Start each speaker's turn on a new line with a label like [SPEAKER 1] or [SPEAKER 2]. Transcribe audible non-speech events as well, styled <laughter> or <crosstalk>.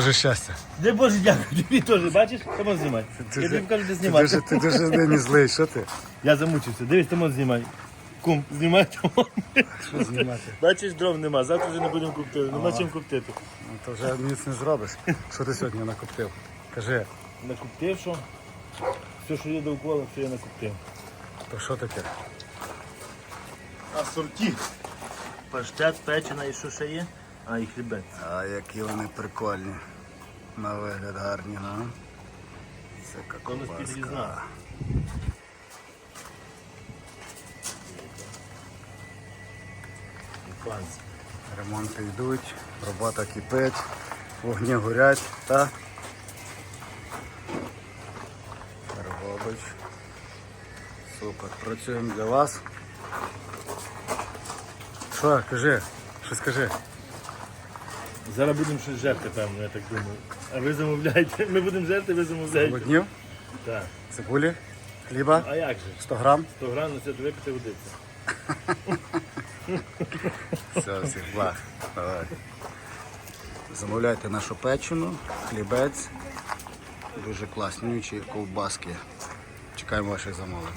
[SPEAKER 1] Боже щастя.
[SPEAKER 2] Дай Боже, дякую. Тобі теж, бачиш? Тому знімай. Я тобі кажу,
[SPEAKER 1] ти,
[SPEAKER 2] знімати.
[SPEAKER 1] дуже, ти дуже нині злий, що ти?
[SPEAKER 2] Я замучився. Дивись, тому знімай. Кум, знімай тому.
[SPEAKER 1] Що знімати?
[SPEAKER 2] Бачиш, дров нема, завтра вже не будемо коптити, нема чим коптити.
[SPEAKER 1] Ну, то вже ніц не зробиш. Що ти сьогодні накоптив? Кажи,
[SPEAKER 2] Накоптив що? Все, що є довкола, все я накоптив.
[SPEAKER 1] то що таке?
[SPEAKER 2] Асорті. Паштет, печена і що ще є? А, і хлібець.
[SPEAKER 1] А які вони прикольні. На вигляд гарні, ну. Це ковбаска. Ремонти йдуть, робота кипить, вогні горять, та? Робич. Супер, працюємо для вас. Що, кажи, що скажи?
[SPEAKER 2] Зараз будемо щось жерти, певно, я так думаю. А ви замовляєте? <laughs> Ми будемо жерти, ви замовляєте.
[SPEAKER 1] Воднів,
[SPEAKER 2] Так.
[SPEAKER 1] цибулі, хліба,
[SPEAKER 2] А як же?
[SPEAKER 1] 100 грам.
[SPEAKER 2] 100 грам на це то випити водиться.
[SPEAKER 1] Все, всіх благ. Давай. Замовляйте нашу печену, хлібець. Дуже класнючі ковбаски. Чекаємо ваших замовлень.